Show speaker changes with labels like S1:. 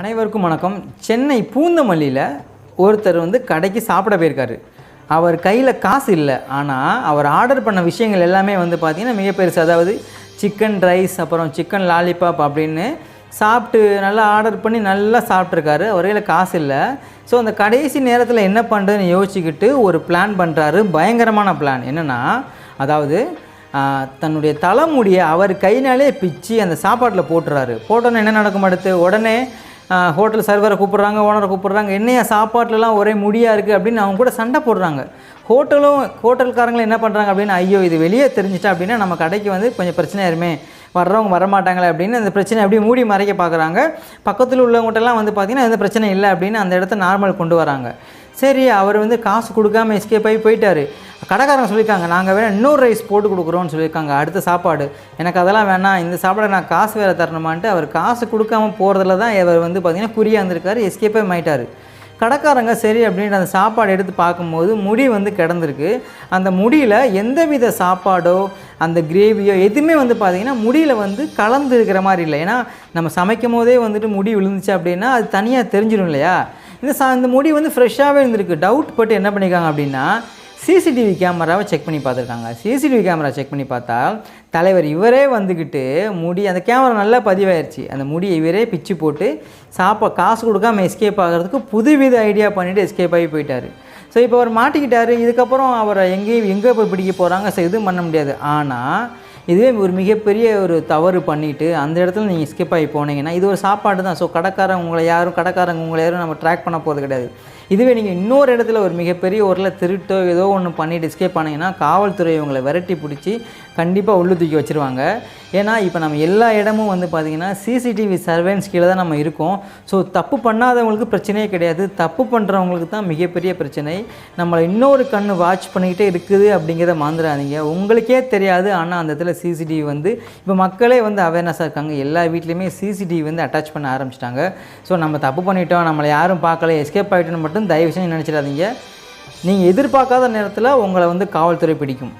S1: அனைவருக்கும் வணக்கம். சென்னை பூந்தமல்லியில் ஒருத்தர் வந்து கடைக்கு சாப்பிட போயிருக்காரு. அவர் கையில் காசு இல்லை. ஆனால் அவர் ஆர்டர் பண்ண விஷயங்கள் எல்லாமே வந்து பார்த்திங்கன்னா மிக பெருசு. அதாவது சிக்கன் ரைஸ் அப்புறம் சிக்கன் லாலிபாப் அப்படின்னு சாப்பிட்டு நல்லா ஆர்டர் பண்ணி நல்லா சாப்பிட்ருக்காரு அவர் கையில் காசு இல்லை. ஸோ அந்த கடைசி நேரத்தில் என்ன பண்ணுறதுன்னு யோசிச்சுக்கிட்டு ஒரு பிளான் பண்ணுறாரு பயங்கரமான பிளான் என்னென்னா அதாவது தன்னுடைய தலைமுடியை அவர் கைனாலே பிச்சு அந்த சாப்பாட்டில் போட்டுறாரு. போட்டோன்னே என்ன நடக்கும் அடுத்து? உடனே ஹோட்டல் சர்வரை கூப்பிட்றாங்க ஓனரை கூப்பிட்றாங்க என்னையா சாப்பாட்டிலலாம் ஒரே முடியாக இருக்குது அப்படின்னு அவங்க கூட சண்டை போடுறாங்க. ஹோட்டலும் ஹோட்டல்காரங்களும் என்ன பண்ணுறாங்க அப்படின்னு ஐயோ இது வெளியே தெரிஞ்சிட்டா அப்படின்னா நம்ம கடைக்கு வந்து கொஞ்சம் பிரச்சனை ஆயிருமே வர்றவங்க வரமாட்டாங்களே அப்படின்னு அந்த பிரச்சனை அப்படியே மூடி மறைக்க பார்க்குறாங்க. பக்கத்தில் உள்ளவங்கள்ட்டலாம் வந்து பார்த்திங்கன்னா எந்த பிரச்சனை இல்லை அப்படின்னு அந்த இடத்த நார்மல் கொண்டு வராங்க. சரி அவர் வந்து காசு கொடுக்காம எஸ்கேப் ஆகி போயிட்டார். கடைக்காரங்க சொல்லியிருக்காங்க நாங்கள் வேணால் இன்னொரு ரைஸ் போட்டு கொடுக்குறோன்னு சொல்லியிருக்காங்க அடுத்த சாப்பாடு. எனக்கு அதெல்லாம் வேணாம் இந்த சாப்பாடை நான் காசு வேறு தரணுமான்ட்டு அவர் காசு கொடுக்காம போகிறதுல தான் இவர் வந்து பார்த்திங்கன்னா குறியாக இருந்திருக்காரு எஸ்கேப்பே மாயிட்டார். கடைக்காரங்க சரி அப்படின்ட்டு அந்த சாப்பாடு எடுத்து பார்க்கும்போது முடி வந்து கிடந்திருக்கு. அந்த முடியில் எந்தவித சாப்பாடோ அந்த கிரேவியோ எதுவுமே வந்து பார்த்திங்கன்னா முடியில் வந்து கலந்து இருக்கிற மாதிரி இல்லை. ஏன்னா நம்ம சமைக்கும் போதே வந்துட்டு முடி விழுந்துச்சு அப்படின்னா அது தனியாக தெரிஞ்சிடும் இல்லையா? இந்த சா இந்த முடி வந்து ஃப்ரெஷ்ஷாகவே இருந்திருக்கு. டவுட் பட்டு என்ன பண்ணியிருக்காங்க அப்படின்னா சிசிடிவி கேமராவை செக் பண்ணி பார்த்துருக்காங்க. சிசிடிவி கேமரா செக் பண்ணி பார்த்தா தலைவர் இவரே வந்துக்கிட்டு முடி அந்த கேமரா நல்லா பதிவாயிருச்சு. அந்த முடியை இவரே பிச்சு போட்டு சாப்பா காசு கொடுக்காம எஸ்கேப் ஆகிறதுக்கு புதுவித ஐடியா பண்ணிவிட்டு எஸ்கேப் ஆகி போயிட்டார். ஸோ இப்போ அவர் மாட்டிக்கிட்டார். இதுக்கப்புறம் அவரை எங்கேயும் எங்கே போய் பிடிக்க போகிறாங்க ஸோ எதுவும் பண்ண முடியாது. ஆனால் இதுவே ஒரு மிகப்பெரிய ஒரு தவறு பண்ணிவிட்டு அந்த இடத்துல நீங்கள் ஸ்கிப் ஆகி போனீங்கன்னா இது ஒரு சாப்பாடு தான். ஸோ கடைக்காரங்க உங்களை யாரும் கடைக்காரங்க உங்களை யாரும் நம்ம ட்ராக் பண்ண போகிறது கிடையாது. இதுவே நீங்கள் இன்னொரு இடத்துல ஒரு மிகப்பெரிய ஊரில் திருட்டோ ஏதோ ஒன்று பண்ணிட்டு எஸ்கேப் ஆனீங்கன்னா காவல்துறை உங்களை விரட்டி பிடிச்சி கண்டிப்பாக உள்ளு தூக்கி வச்சுருவாங்க. ஏன்னா இப்போ நம்ம எல்லா இடமும் வந்து பார்த்திங்கன்னா சிசிடிவி சர்வேன்ஸ் கீழே தான் நம்ம இருக்கோம். ஸோ தப்பு பண்ணாதவங்களுக்கு பிரச்சனையே கிடையாது. தப்பு பண்ணுறவங்களுக்கு தான் மிகப்பெரிய பிரச்சனை. நம்மளை இன்னொரு கண்ணு வாட்ச் பண்ணிக்கிட்டே இருக்குது அப்படிங்கிறத மறந்துடாதீங்க. உங்களுக்கே தெரியாது. ஆனால் அந்த இடத்துல சிசிடிவி வந்து இப்போ மக்களே வந்து அவேர்னஸாக இருக்காங்க. எல்லா வீட்லேயுமே சிசிடிவி வந்து அட்டாச் பண்ண ஆரம்பிச்சிட்டாங்க. ஸோ நம்ம தப்பு பண்ணிட்டோம். நம்மளை யாரும் பார்க்கல. எஸ்கேப் ஆகிட்டோன்னு மட்டும் தயவு செஞ்சு நினச்சிடாதீங்க. நீங்கள் எதிர்பார்க்காத நேரத்தில் உங்களை வந்து காவல்துறை பிடிக்கும்.